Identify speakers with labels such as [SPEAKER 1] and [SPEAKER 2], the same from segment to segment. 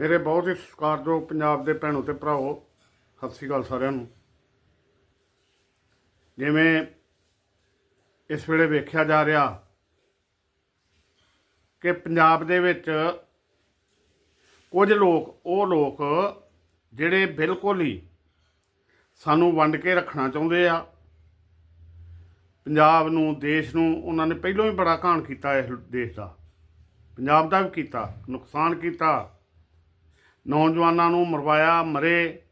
[SPEAKER 1] ਮੇਰੇ ਬਹੁਤ ਹੀ ਸਤਿਕਾਰਯੋਗ ਪੰਜਾਬ ਦੇ ਭੈਣੋ ਤੇ ਭਰਾਓ, ਸਤਿ ਸ੍ਰੀ ਅਕਾਲ ਸਾਰਿਆਂ ਨੂੰ। ਜਿਵੇਂ ਇਸ ਵੇਲੇ ਵੇਖਿਆ ਜਾ ਰਿਹਾ ਕਿ ਪੰਜਾਬ ਦੇ ਵਿੱਚ ਕੁਝ ਲੋਕ, ਉਹ ਲੋਕ ਜਿਹੜੇ ਬਿਲਕੁਲ ਹੀ ਸਾਨੂੰ ਵੰਡ ਕੇ ਰੱਖਣਾ ਚਾਹੁੰਦੇ ਆ। ਪੰਜਾਬ ਨੂੰ, ਦੇਸ਼ ਨੂੰ ਉਹਨਾਂ ਨੇ ਪਹਿਲਾਂ ਹੀ ਬੜਾ ਘਾਣ ਕੀਤਾ ਇਸ ਦੇਸ਼ ਦਾ। ਪੰਜਾਬ ਦਾ ਵੀ ਕੀਤਾ, ਨੁਕਸਾਨ ਕੀਤਾ। ਨੌਜਵਾਨਾਂ ਨੂੰ ਮਰਵਾਇਆ, ਮਰੇ,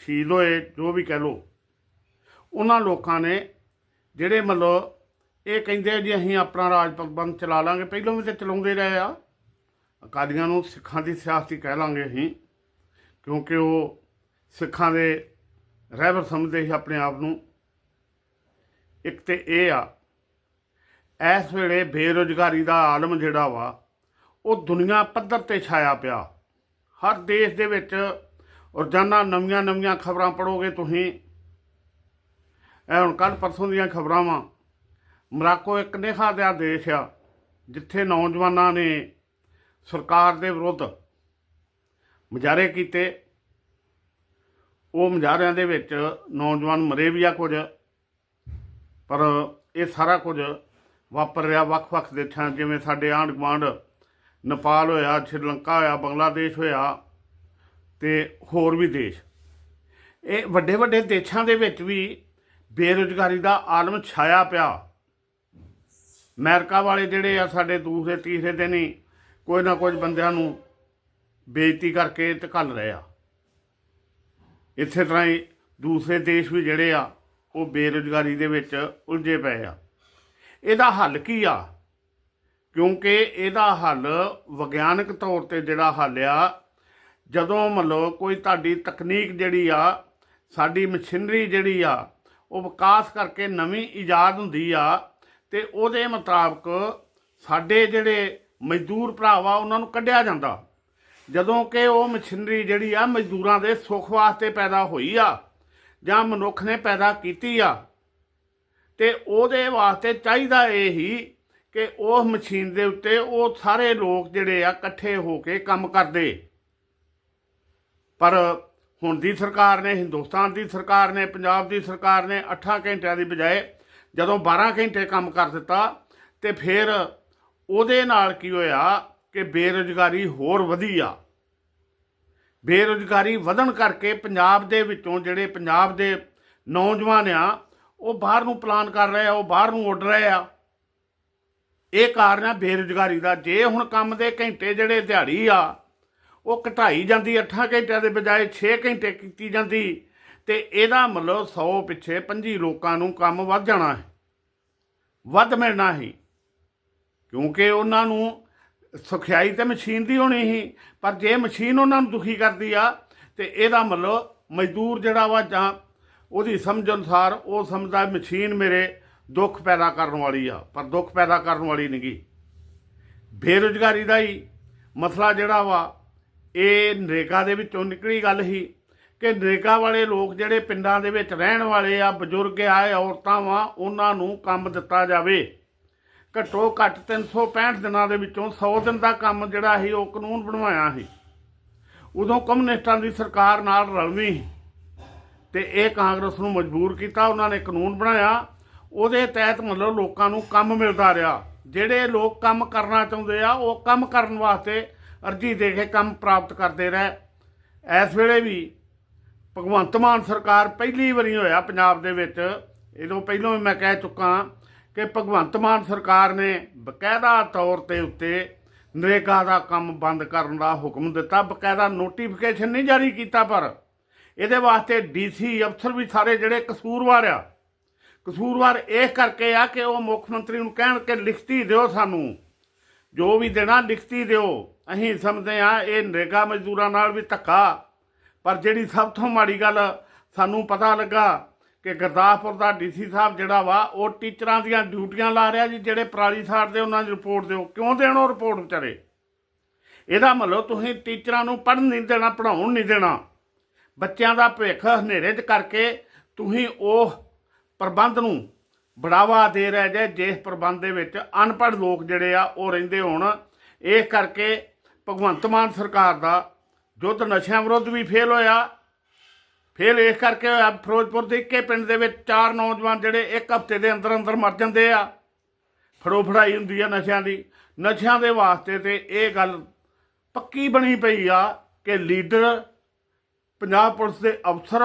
[SPEAKER 1] ਸ਼ਹੀਦ ਹੋਏ, ਜੋ ਵੀ ਕਹਿ ਲੋ ਉਹਨਾਂ ਲੋਕਾਂ ਨੇ ਜਿਹੜੇ ਮਤਲਬ ਇਹ ਕਹਿੰਦੇ ਆ ਜੀ, ਅਸੀਂ ਆਪਣਾ ਰਾਜ ਪ੍ਰਬੰਧ ਚਲਾ ਲਾਂਗੇ। ਪਹਿਲਾਂ ਵੀ ਤੇ ਚਲਾਉਂਦੇ ਰਹੇ ਆ। ਅਕਾਲੀਆਂ ਨੂੰ ਸਿੱਖਾਂ ਦੀ ਸਿਆਸਤ ਕਹਿ ਲਾਂਗੇ ਅਸੀਂ, ਕਿਉਂਕਿ ਉਹ ਸਿੱਖਾਂ ਦੇ ਰਹਿਬਰ ਸਮਝਦੇ ਸੀ ਆਪਣੇ ਆਪ ਨੂੰ। ਇੱਕ ਤੇ ਇਹ ਆ, ਇਸ ਵੇਲੇ ਬੇਰੁਜ਼ਗਾਰੀ ਦਾ ਆਲਮ ਜਿਹੜਾ ਵਾ, ਉਹ ਦੁਨੀਆ ਪੱਧਰ ਤੇ ਛਾਇਆ ਪਿਆ। ਹਰ ਦੇਸ਼ ਦੇ ਵਿੱਚ ਰੋਜ਼ਾਨਾ ਨਵੀਆਂ ਨਵੀਆਂ ਖਬਰਾਂ ਪੜੋਗੇ ਤੁਸੀਂ। ਇਹ ਹੁਣ ਕੱਲ ਪਰਸੋਂ ਦੀਆਂ ਖਬਰਾਂ ਵਾਂ ਮਰਾਕੋ ਇੱਕ ਨਿਖਾ ਦਾ ਦੇਸ਼ ਆ, ਜਿੱਥੇ ਨੌਜਵਾਨਾਂ ਨੇ ਸਰਕਾਰ ਦੇ ਵਿਰੁੱਧ ਮੁਜ਼ਾਹਰੇ ਕੀਤੇ। ਉਹ ਮੁਜ਼ਾਹਰਿਆਂ ਦੇ ਵਿੱਚ ਨੌਜਵਾਨ ਮਰੇ ਵੀ ਆ ਕੁਝ, ਪਰ ਇਹ ਸਾਰਾ ਕੁਝ ਵਾਪਰ ਰਿਹਾ ਵੱਖ-ਵੱਖ ਦੇਸ਼ਾਂ ਜਿਵੇਂ ਸਾਡੇ ਆਂਢ ਗੁਆਂਢ ਨੇਪਾਲ ਹੋਇਆ, ਸ਼੍ਰੀਲੰਕਾ ਹੋਇਆ, ਬੰਗਲਾਦੇਸ਼ ਹੋਇਆ ਤੇ ਹੋਰ ਵੀ ਦੇਸ਼। ਇਹ ਵੱਡੇ ਵੱਡੇ ਦੇਸ਼ਾਂ ਦੇ ਵਿੱਚ ਵੀ ਬੇਰੁਜ਼ਗਾਰੀ ਦਾ ਆਲਮ ਛਾਇਆ ਪਿਆ। ਅਮਰੀਕਾ ਵਾਲੇ ਜਿਹੜੇ ਆ, ਸਾਡੇ ਦੂਸਰੇ, ਤੀਸਰੇ ਦਿਨ ਹੀ ਕੋਈ ਨਾ ਕੁਝ ਬੰਦਿਆਂ ਨੂੰ ਬੇਇੱਜ਼ਤੀ ਕਰਕੇ ਤੇ ਘੱਲ ਰਹੇ ਆ। ਇਸੇ ਤਰ੍ਹਾਂ ਹੀ ਦੂਸਰੇ ਦੇਸ਼ ਵੀ ਜਿਹੜੇ ਆ, ਉਹ ਬੇਰੁਜ਼ਗਾਰੀ ਦੇ ਵਿੱਚ ਉਲਝੇ ਪਏ ਆ। ਇਹਦਾ ਹੱਲ ਕੀ ਆ? ਕਿਉਂਕਿ ਇਹਦਾ ਹੱਲ ਵਿਗਿਆਨਕ ਤੌਰ ਤੇ ਜਿਹੜਾ ਹੱਲ ਆ, ਜਦੋਂ ਮਤਲਬ ਕੋਈ ਤੁਹਾਡੀ ਤਕਨੀਕ ਜਿਹੜੀ ਆ, ਸਾਡੀ ਮਸ਼ੀਨਰੀ ਜਿਹੜੀ ਆ, ਉਹ ਵਿਕਾਸ ਕਰਕੇ ਨਵੀਂ ਈਜਾਦ ਹੁੰਦੀ ਆ ਤੇ ਉਹਦੇ ਮੁਤਾਬਕ ਸਾਡੇ ਜਿਹੜੇ ਮਜ਼ਦੂਰ ਭਰਾ ਵਾ ਉਹਨਾਂ ਨੂੰ ਕੱਢਿਆ ਜਾਂਦਾ। ਜਦੋਂ ਕਿ ਉਹ ਮਸ਼ੀਨਰੀ ਜਿਹੜੀ ਆ, ਮਜ਼ਦੂਰਾਂ ਦੇ ਸੁੱਖ ਵਾਸਤੇ ਪੈਦਾ ਹੋਈ ਆ ਜਾਂ ਮਨੁੱਖ ਨੇ ਪੈਦਾ ਕੀਤੀ ਆ, ਤੇ ਉਹਦੇ ਵਾਸਤੇ ਚਾਹੀਦਾ ਇਹ ਹੀ ਕਿ ਉਹ ਮਸ਼ੀਨ ਦੇ ਉੱਤੇ ਉਹ ਸਾਰੇ ਲੋਕ ਜਿਹੜੇ ਆ ਇਕੱਠੇ ਹੋ ਕੇ ਕੰਮ ਕਰਦੇ। ਪਰ ਹੁਣ ਦੀ ਸਰਕਾਰ ਨੇ, ਹਿੰਦੁਸਤਾਨ ਦੀ ਸਰਕਾਰ ਨੇ, ਪੰਜਾਬ ਦੀ ਸਰਕਾਰ ਨੇ 8 ਘੰਟਿਆਂ ਦੀ ਬਜਾਏ ਜਦੋਂ 12 ਘੰਟੇ ਕੰਮ ਕਰ ਦਿੱਤਾ ਤੇ ਫਿਰ ਉਹਦੇ ਨਾਲ ਕੀ ਹੋਇਆ ਕਿ ਬੇਰੁਜ਼ਗਾਰੀ ਹੋਰ ਵਧੀ ਆ। ਬੇਰੁਜ਼ਗਾਰੀ ਵਧਣ ਕਰਕੇ ਪੰਜਾਬ ਦੇ ਵਿੱਚੋਂ ਜਿਹੜੇ ਪੰਜਾਬ ਦੇ ਨੌਜਵਾਨ ਆ, ਉਹ ਬਾਹਰ ਨੂੰ ਪਲਾਨ ਕਰ ਰਹੇ ਆ, ਉਹ ਬਾਹਰ ਨੂੰ ਉੱਡ ਰਹੇ ਆ। ਇਹ ਕਾਰਨ ਆ ਬੇਰੁਜ਼ਗਾਰੀ ਦਾ। ਜੇ ਹੁਣ ਕੰਮ ਦੇ ਘੰਟੇ ਜਿਹੜੇ ਦਿਹਾੜੀ ਆ, ਉਹ ਘਟਾਈ ਜਾਂਦੀ 8 ਘੰਟਿਆਂ ਦੇ ਬਜਾਏ 6 ਘੰਟੇ ਕੀਤੀ ਜਾਂਦੀ, ਤੇ ਇਹਦਾ ਮਤਲਬ 100 ਪਿੱਛੇ 25 ਲੋਕਾਂ ਨੂੰ ਕੰਮ ਵੱਧ ਜਾਣਾ ਹੈ, ਵੱਧ ਮਿਲਣਾ ਹੀ। ਕਿਉਂਕਿ ਉਹਨਾਂ ਨੂੰ ਸੁਖਿਆਈ ਤੇ ਮਸ਼ੀਨ ਦੀ ਹੋਣੀ ਸੀ, ਪਰ ਜੇ ਮਸ਼ੀਨ ਉਹਨਾਂ ਨੂੰ ਦੁਖੀ ਕਰਦੀ ਆ, ਤੇ ਇਹਦਾ ਮਤਲਬ ਮਜ਼ਦੂਰ ਜਿਹੜਾ ਵਾ ਜਾਂ ਉਹਦੀ ਸਮਝ ਅਨੁਸਾਰ ਉਹ ਸਮਝਦਾ, ਮਸ਼ੀਨ ਮੇਰੇ ਦੁੱਖ ਪੈਦਾ ਕਰਨ ਵਾਲੀ ਆ, ਪਰ ਦੁੱਖ ਪੈਦਾ ਕਰਨ ਵਾਲੀ ਨਹੀਂਗੀ ਬੇਰੁਜ਼ਗਾਰੀ ਦਾ ਹੀ ਮਸਲਾ ਜਿਹੜਾ ਵਾ, ਇਹ ਨਰੇਗਾ ਦੇ ਵਿੱਚੋਂ ਨਿਕਲੀ ਗੱਲ ਹੀ ਕਿ ਨਰੇਗਾ ਵਾਲੇ ਲੋਕ ਜਿਹੜੇ ਪਿੰਡਾਂ ਦੇ ਵਿੱਚ ਰਹਿਣ ਵਾਲੇ ਆ, ਬਜ਼ੁਰਗ ਆ ਔਰਤਾਂ ਵਾ, ਉਹਨਾਂ ਨੂੰ ਕੰਮ ਦਿੱਤਾ ਜਾਵੇ। ਘੱਟੋ ਘੱਟ 365 ਦਿਨਾਂ ਦੇ ਵਿੱਚੋਂ 100 ਦਿਨ ਦਾ ਕੰਮ ਜਿਹੜਾ ਸੀ, ਉਹ ਕਾਨੂੰਨ ਬਣਵਾਇਆ ਸੀ। ਉਦੋਂ ਕਮਿਊਨਿਸਟਾਂ ਦੀ ਸਰਕਾਰ ਨਾਲ ਰਲਵੀਂ ਤੇ ਇਹ ਕਾਂਗਰਸ ਨੂੰ ਮਜਬੂਰ ਕੀਤਾ, ਉਹਨਾਂ ਨੇ ਕਾਨੂੰਨ ਬਣਾਇਆ। ਉਹਦੇ ਤਹਿਤ ਮਤਲਬ ਲੋਕਾਂ ਨੂੰ ਕੰਮ ਮਿਲਦਾ ਰਿਹਾ। ਜਿਹੜੇ ਲੋਕ ਕੰਮ ਕਰਨਾ ਚਾਹੁੰਦੇ ਆ, ਉਹ ਕੰਮ ਕਰਨ ਵਾਸਤੇ ਅਰਜੀ ਦੇ ਕੇ ਕੰਮ ਪ੍ਰਾਪਤ ਕਰਦੇ ਰਹੇ। ਇਸ ਵੇਲੇ ਵੀ ਭਗਵੰਤ ਮਾਨ ਸਰਕਾਰ ਪਹਿਲੀ ਵਾਰੀ ਹੋਇਆ ਪੰਜਾਬ ਦੇ ਵਿੱਚ। ਇਹਦੋਂ ਪਹਿਲਾਂ ਵੀ ਮੈਂ ਕਹਿ ਚੁੱਕਾ ਕਿ ਭਗਵੰਤ ਮਾਨ ਸਰਕਾਰ ਨੇ ਬਕਾਇਦਾ ਤੌਰ ਤੇ ਉੱਤੇ ਨਰੇਗਾ ਦਾ ਕੰਮ ਬੰਦ ਕਰਨ ਦਾ ਹੁਕਮ ਦਿੱਤਾ। ਬਕਾਇਦਾ ਨੋਟੀਫਿਕੇਸ਼ਨ ਨਹੀਂ ਜਾਰੀ ਕੀਤਾ, ਪਰ ਇਹਦੇ ਵਾਸਤੇ ਡੀਸੀ ਅਫਸਰ ਵੀ ਸਾਰੇ ਜਿਹੜੇ ਕਸੂਰਵਾਰ ਆ ਕਸੂਰਵਾਰ ਇਹ ਕਰਕੇ ਆ ਕਿ ਉਹ ਮੁੱਖ ਮੰਤਰੀ ਨੂੰ ਕਹਿਣ ਕਿ ਲਿਖਤੀ ਦਿਓ ਸਾਨੂੰ। ਜੋ ਵੀ ਦੇਣਾ ਲਿਖਤੀ ਦਿਓ। ਅਸੀਂ ਸਮਝਦੇ ਆ ਇਹ ਨਰੇਗਾ ਮਜ਼ਦੂਰਾਂ ਨਾਲ ਵੀ ਧੱਕਾ। ਪਰ ਜਿਹੜੀ ਸਭ ਤੋਂ ਮਾੜੀ ਗੱਲ ਸਾਨੂੰ ਪਤਾ ਲੱਗਾ ਕਿ ਗੁਰਦਾਸਪੁਰ ਦਾ ਡੀਸੀ ਸਾਹਿਬ ਜਿਹੜਾ ਵਾ, ਉਹ ਟੀਚਰਾਂ ਦੀਆਂ ਡਿਊਟੀਆਂ ਲਾ ਰਿਹਾ ਜੀ, ਜਿਹੜੇ ਪਰਾਲੀ ਸਾੜ ਦੇ ਉਹਨਾਂ ਦੀ ਰਿਪੋਰਟ ਦਿਓ। ਕਿਉਂ ਦੇਣ ਉਹ ਰਿਪੋਰਟ ਵਿਚਾਰੇ? ਇਹਦਾ ਮਤਲਬ ਤੁਸੀਂ ਟੀਚਰਾਂ ਨੂੰ ਪੜ੍ਹਨ ਨਹੀਂ ਦੇਣਾ, ਪੜ੍ਹਾਉਣ ਨਹੀਂ ਦੇਣਾ। ਬੱਚਿਆਂ ਦਾ ਭਵਿੱਖ ਹਨੇਰੇ 'ਚ ਕਰਕੇ ਤੁਸੀਂ ਉਹ ਪ੍ਰਬੰਧ ਨੂੰ ਬੜਾਵਾ ਦੇ ਰਿਹਾ ਜੇ, ਜਿਸ ਪ੍ਰਬੰਧ ਦੇ ਵਿੱਚ ਅਨਪੜ੍ਹ ਲੋਕ ਜਿਹੜੇ ਆ, ਉਹ ਰਹਿੰਦੇ ਹੋਣ। ਇਸ ਕਰਕੇ ਭਗਵੰਤ ਮਾਨ ਸਰਕਾਰ ਦਾ ਯੁੱਧ ਨਸ਼ਿਆਂ ਵਿਰੁੱਧ ਵੀ ਫੇਲ ਹੋਇਆ। ਫੇਲ ਇਸ ਕਰਕੇ ਹੋਇਆ, ਫਿਰੋਜ਼ਪੁਰ ਦੇ ਇੱਕੇ ਪਿੰਡ ਦੇ ਵਿੱਚ ਚਾਰ ਨੌਜਵਾਨ ਜਿਹੜੇ ਇੱਕ ਹਫ਼ਤੇ ਦੇ ਅੰਦਰ ਅੰਦਰ ਮਰ ਜਾਂਦੇ ਆ। ਫੜੋ ਫੜਾਈ ਹੁੰਦੀ ਆ ਨਸ਼ਿਆਂ ਦੀ। ਨਸ਼ਿਆਂ ਦੇ ਵਾਸਤੇ ਤੇ ਇਹ ਗੱਲ ਪੱਕੀ ਬਣੀ ਪਈ ਆ ਕਿ ਲੀਡਰ, ਪੰਜਾਬ ਪੁਲਿਸ ਦੇ ਅਫਸਰ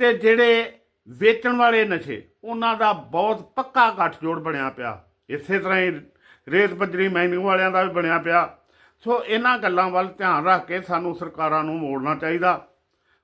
[SPEAKER 1] ਤੇ ਜਿਹੜੇ ਵੇਚਣ ਵਾਲੇ ਨਸ਼ੇ, ਉਹਨਾਂ ਦਾ ਬਹੁਤ ਪੱਕਾ ਗੱਠਜੋੜ ਬਣਿਆ ਪਿਆ। ਇਸੇ ਤਰ੍ਹਾਂ ਹੀ ਰੇਤ ਬੱਜਰੀ ਮਾਈਨਿੰਗ ਵਾਲਿਆਂ ਦਾ ਵੀ ਬਣਿਆ ਪਿਆ। ਸੋ ਇਹਨਾਂ ਗੱਲਾਂ ਵੱਲ ਧਿਆਨ ਰੱਖ ਕੇ ਸਾਨੂੰ ਸਰਕਾਰਾਂ ਨੂੰ ਮੋੜਨਾ ਚਾਹੀਦਾ।